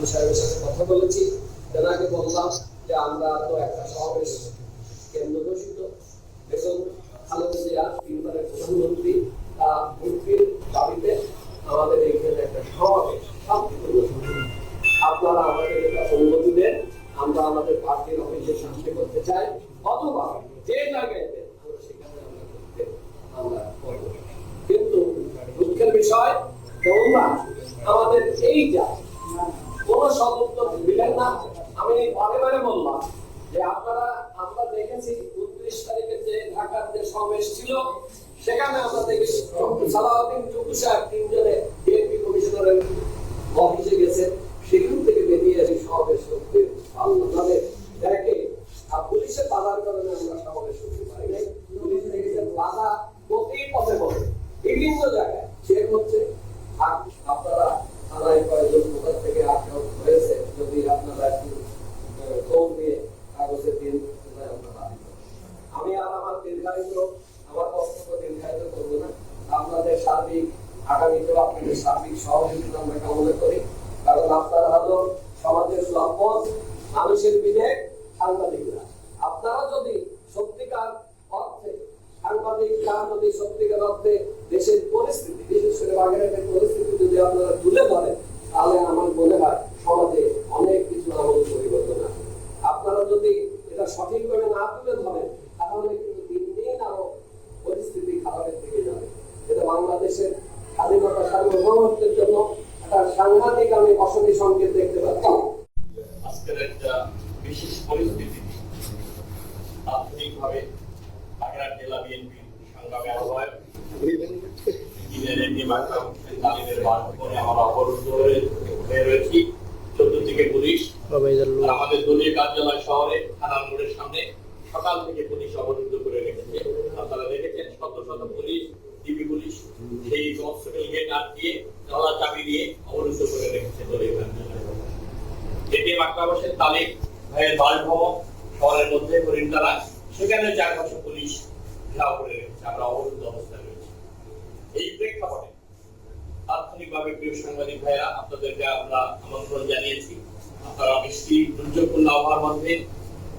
প্রধান সাহেবের সাথে কথা বলেছি। তেনাকে বললাম যে আমরা তো একটা সমাবেশ কেন্দ্র ঘোষিত। বেগম খালেদা জিয়া তিনবারের প্রধানমন্ত্রী তা মুক্তির দাবিতে আমাদের এইখানে একটা সমাবেশ আপনারা আমাদের এটা অনুমতি দেন, আমরা আমাদের পার্টির অফিসে শান্তি করতে চাই, অথবা যে জায়গায় আমরা সেখানে আমরা করতে, আমরা করব। কিন্তু দুঃখের বিষয়, তোমরা আমাদের এই যা কোন সদুত্তর দিলেন না। আমি বারে বারে বললাম যে আপনারা, আমরা দেখেছি উনত্রিশ তারিখে যে ঢাকার যে সমাবেশ ছিল, সেখানে আমরা দেখেছি সালাউদ্দিন টুকু সাহেব তিনজনে বিএনপি কমিশনারের অফিসে গেছে। সেখান থেকে বেরিয়ে আসি সমাবেশ করতে পারলাম তবে দেখে আর পুলিশের বাধার কারণে আমরা সমাবেশ করতে পারি নাই। পুলিশ দেখেছেন বাধা প্রতি পথে পথে বিভিন্ন জায়গায় সে হচ্ছে আর আপনারা থানায় কয়েকজন কোথা থেকে আটক হয়েছে যদি আপনারা একটু আহ, ফোন দিয়ে কাগজে দিন তাহলে আমরা দাবি করব। আমি আর দেশের পরিস্থিতি পরিস্থিতি যদি আপনারা তুলে ধরেন, তাহলে আমার মনে হয় সমাজে অনেক কিছু আপনারা যদি এটা সঠিকভাবে না তুলে ধরেন তাহলে কিন্তু দিন দিন আরও পরিস্থিতি খারাপের দিকে যাবে বাংলাদেশের স্বাধীনতা সার্বভৌমত্বের জন্য একটা সাংঘাতিক আমি অশনি সংকেত দেখতে পাচ্ছি। আজকের একটা বিশেষ পরিস্থিতি। বাগেরহাট জেলা বিএনপির সংগ্রামী আহ্বায়ক আমাদের দলীয় কার্যালয় শহরে থানার মোড়ের সামনে সকাল থেকে পুলিশ অবরুদ্ধ করে রেখেছে। আপনারা দেখেছেন শত শত পুলিশ সেই অবস্ট্রাকল গেট আটকিয়ে তালা চাবি দিয়ে অবরুদ্ধ করে রেখেছে কার্যালয় এটি মাকড়াবাসের তালিক, ভাইয়ের বাসভবন, শহরের মধ্যে হরিণতলা, সেখানে চারপাশে পুলিশ ঘেরাও করে রেখেছে। আমরা অবরুদ্ধ অবস্থায় রয়েছি। এই প্রেক্ষাপটে তাৎক্ষণিকভাবে প্রিয় সাংবাদিক ভাইরা আপনাদেরকে আমরা আমন্ত্রণ জানিয়েছি। আপনারা বৃষ্টি দুর্যোগপূর্ণ আবহাওয়ার মধ্যে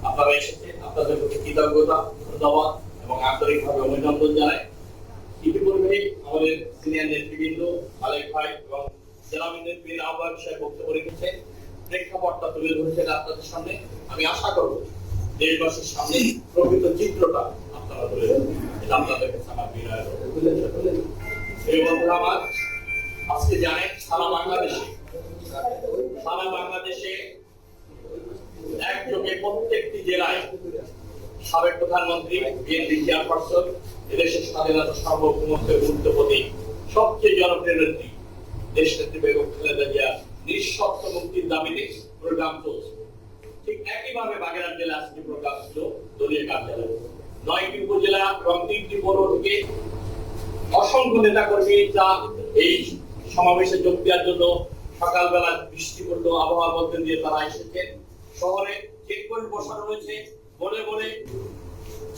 আপনারা এসেছেন। আপনাদের প্রতি কৃতজ্ঞতা, ধন্যবাদ এবং আন্তরিকভাবে অভিনন্দন জানাই। আমাদের সিনিয়র নেতৃবৃন্দ মালিক ভাই এবং জেলা নেতৃবৃন্দ আহ্বায়ক সাহেব বক্তব্য রেখেছেন। প্রেক্ষাপটটা তুলে ধরেছেন আপনাদের সামনে। আমি আশা করব দেশবাসীর সামনে প্রকৃত চিত্রটা আপনারা তুলে ধরবেন। এটা আপনাদের কাছে আমার বিনয় বন্ধুরা, আমার আজকে জানেন সারা বাংলাদেশে সারা বাংলাদেশে একযোগে প্রত্যেকটি জেলায় সাবেক প্রধানমন্ত্রী, বিএনপি চেয়ারপারসন এদেশের স্বাধীনতা সার্বভৌমত্বের গুরুত্ব সবচেয়ে জনপ্রিয় নেত্রী দেশ নেত্রী বেগম খালেদা জিয়া নিঃশর্ত মুক্তির দাবিতে প্রোগ্রাম চলছে। ঠিক একইভাবে বাগেরহাট জেলা আজকে প্রোগ্রাম ছিল দলীয় কার্যালয়। নয়টি উপজেলা এবং তিনটি পৌর থেকে অসংখ্য নেতা কর্মী যা এই সমাবেশে যোগ দেওয়ার জন্য সকালবেলা বৃষ্টি পড়ল আবহাওয়ার মধ্যে দিয়ে তারা এসেছেন। শহরে চেকপয়েন্ট বসানো হয়েছে। বলে বলে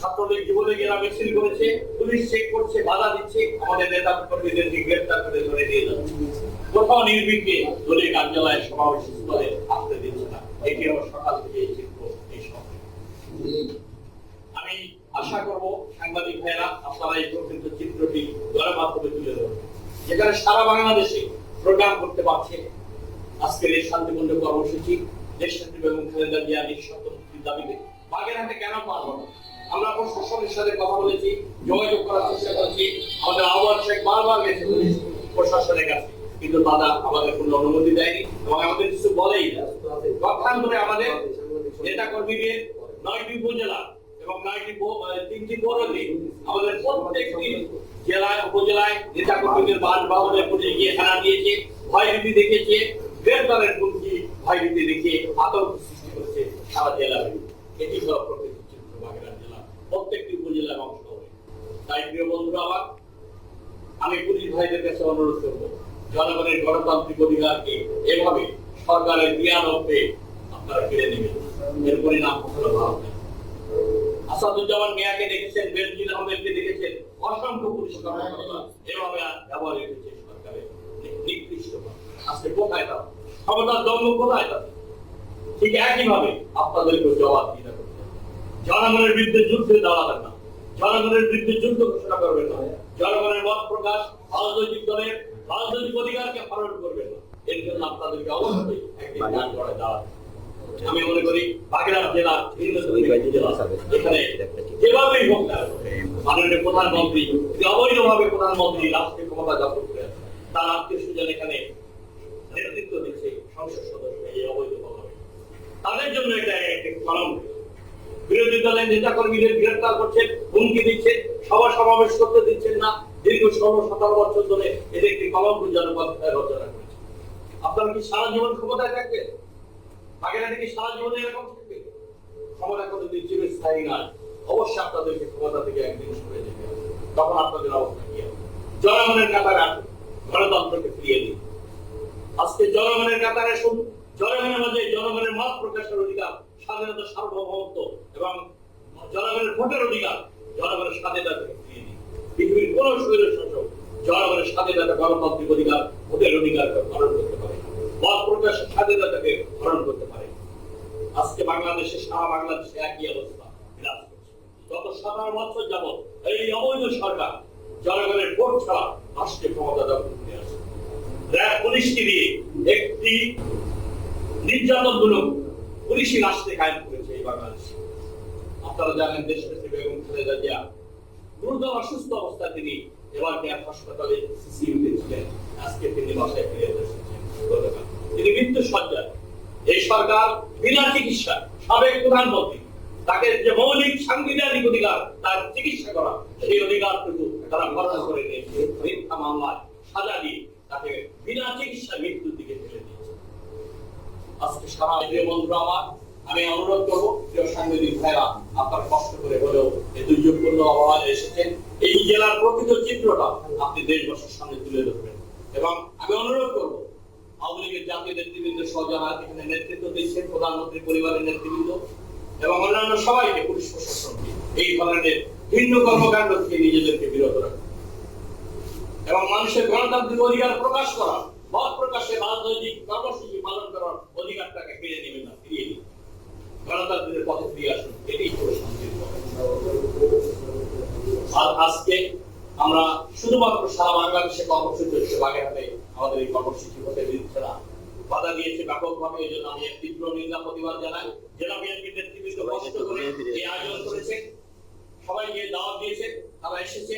ছাত্রদের জীবনে গেরা মিছিল করেছে, পুলিশ চেক করছে, বাধা দিচ্ছে, আমাদের নেতা কর্মীদেরকে গ্রেফতার করে ধরে নিয়ে যাচ্ছে কোথাও নির্বিঘ্নে দলীয় কার্যালয়ে সমাবেশ স্থলে আসতে দিচ্ছে না। আমার সকাল থেকে এই চিত্র, এই আমি আশা করব, সাংবাদিক ভাইরা আপনারা এই প্রকৃত চিত্রটি গণমাধ্যমে তুলে ধরবেন। যেখানে সারা বাংলাদেশে প্রোগ্রাম করতে পারছে আজকের এই শান্তিপূর্ণ কর্মসূচি, দেশ নেত্রী খালেদা জিয়া দাবিতে। বাগেরহাটে কেন পারব না? আমরা প্রশাসনের সাথে কথা বলেছি, যোগাযোগ করার চেষ্টা করেছি। আমাদের আহ্বান শেখ বারবার গেছে প্রশাসনের কাছে। কিন্তু তারা আমাদের কোনো অনুমতি দেয়নি এবং আমাদের কিছু বলেই না। পক্ষান্তরে আমাদের নেতা কর্মীদের নয়টি উপজেলা এবং নয়টি তিনটি পৌরতে আমাদের প্রত্যেকটি জেলায়, উপজেলায় নেতা কর্মীদের বাসভবনে পুলিশ গিয়ে হানা দিয়েছে, ভয়ভীতি দেখেছে গ্রেফতারের হুমকি ভয়ভীতি দেখিয়ে আতঙ্ক সৃষ্টি করেছে সারা জেলা এটি হল প্রকৃত চিত্র বাগেরহাট জেলা প্রত্যেকটি উপজেলা এবং তাই প্রিয় বন্ধুরা আমার, আমি পুলিশ ভাইদের কাছে অনুরোধ করব, জনগণের গণতান্ত্রিক অধিকারকে এভাবে সরকারের দিয়ানব্বে আপনারা কেড়ে নেবেন। এর পরিণাম কখনো ভালো আসাদুজ্জামান মিয়াকে দেখেছেন, বেনজির আহমেদকে দেখেছেন, অসংখ্য পুলিশ কর্মকর্তা এভাবে ব্যবহার রেখেছে সরকারের। নিকৃষ্ট আজকে কোথায় তারা? ক্ষমতার দম্ভ কোথায় তাদের? ঠিক একইভাবে আপনাদেরকে জবাব দিতে জনগণের বিরুদ্ধে যুদ্ধে দাঁড়াবেন না। জনগণের বিরুদ্ধে যুদ্ধ ঘোষণা করবেন না। জনগণের মত প্রকাশ রাজনৈতিক দলের রাজনৈতিক অধিকারকে হরণ করবেন না। এর জন্য আপনাদেরকে অবশ্যই একদিন গান করে দাঁড়াতে আমি মনে করি বাগেরহাট জেলা ভিন্ন ভিন্ন জেলা এখানে যেভাবেই হোক না মাননীয় প্রধানমন্ত্রী যে অবৈধভাবে প্রধানমন্ত্রী রাষ্ট্রীয় ক্ষমতা দখল করে তার আত্মীয় স্বজন এখানে নেতৃত্ব দিচ্ছে সংসদ সদস্য এই অবৈধভাবে তাদের জন্য এটা একটি কলঙ্ক বিরোধী দলের নেতা কর্মীদের গ্রেফতার করছেন, হুমকি দিচ্ছেন সভা সমাবেশ করতে দিচ্ছেন না। দীর্ঘ ষোলো, সতেরো বছর ধরে এদের একটি কলঙ্কজনক অধ্যায় রচনা করেছে। আপনারা কি সারা জীবন ক্ষমতায় কি সারা জীবন এরকম থাকবে? ক্ষমতা চিরস্থায়ী অবশ্যই আপনাদেরকে ক্ষমতা থেকে একদিন সরে যেতে তখন আপনাদের অবস্থা কি জনগণের কাতারে আসুন গণতন্ত্রকে ফিরিয়ে দিন। আজকে জনগণের কাতারে শুন জনগণের মাঝে জনগণের মত প্রকাশের অধিকার। স্বাধীনতা সার্বভৌমত্ব এবং জনগণের ভোটের অধিকার জনগণের স্বাধীনতাকে পৃথিবীর কোন শৈল শাসক জনগণের স্বাধীনতা গণতান্ত্রিক অধিকার, ভোটের অধিকারকে হরণ করতে পারে মত প্রকাশের স্বাধীনতাকে হরণ করতে পারে আজকে বাংলাদেশে, সারা বাংলাদেশে একই অবস্থা বিরাজ করছে। গত যাবৎ এই অবৈধ সরকার জনগণের ভোট ছাড়া রাষ্ট্রীয় ক্ষমতা দখল করে র্যাব পুলিশকে দিয়ে একটি নির্যাতনমূলক পুলিশি রাষ্ট্রে কায়েম করেছে এই বাংলাদেশে। আপনারা জানেন দেশনেত্রী বেগম খালেদা জিয়া গুরুতর অসুস্থ অবস্থায় তিনি এবার কেয়ার হাসপাতালে সিসিউতে ছিলেন। আজকে তিনি বাসায় ফিরে এসেছেন তিনি মৃত্যু সজ্জায় এই সরকার বিনা চিকিৎসা সাবেক প্রধানমন্ত্রী, তাকে যে মৌলিক সাংবিধানিক অধিকার তার চিকিৎসা করা, সেই অধিকারটুকু তারা বর্ণনা করে নিয়েছে। মিথ্যা মামলায় সাজা দিয়ে তাকে বিনা চিকিৎসা মৃত্যুর দিকে আজকে সারা প্রিয় বন্ধুরা আমার, আমি অনুরোধ করব, প্রিয় সাংবাদিক ভাইরা, আপনারা কষ্ট করে হলেও এই দুর্যোগপূর্ণ আবহাওয়ায় এসেছেন। এই জেলার প্রকৃত চিত্রটা আপনি দেশবাসীর সামনে তুলে ধরবেন। এবং আমি অনুরোধ করব, আওয়ামী লীগের জাতীয় নেতৃবৃন্দ এখানে নেতৃত্ব দিচ্ছেন, প্রধানমন্ত্রী, পরিবারের নেতৃবৃন্দ এবং অন্যান্য সবাইকে পুলিশ এই ধরনের ভিন্ন কর্মকাণ্ড থেকে নিজেদেরকে বিরত রাখুন। এবং মানুষের গণতান্ত্রিক অধিকার প্রকাশ করা, মত রাজনৈতিক কর্মসূচি পালন অধিকারটাকে ফিরে নেবেন না ফিরিয়ে দিন গণতান্ত্রিকের পথে ফিরে আসুন এটাই হলো শান্তির আর আজকে আমরা শুধুমাত্র সারা বাংলাদেশে কর্মসূচি হচ্ছে বাগেরহাটে আমাদের এই কর্মসূচি হতে দিচ্ছে না বাধা দিয়েছে ব্যাপকভাবে এই জন্য আমি এক তীব্র নিন্দা প্রতিবাদ জানাই। জেলা বিএনপি নেতৃবৃন্দ কষ্ট করে এই আয়োজন করেছে। সবাইকে দাওয়াত দিয়েছে তারা এসেছে।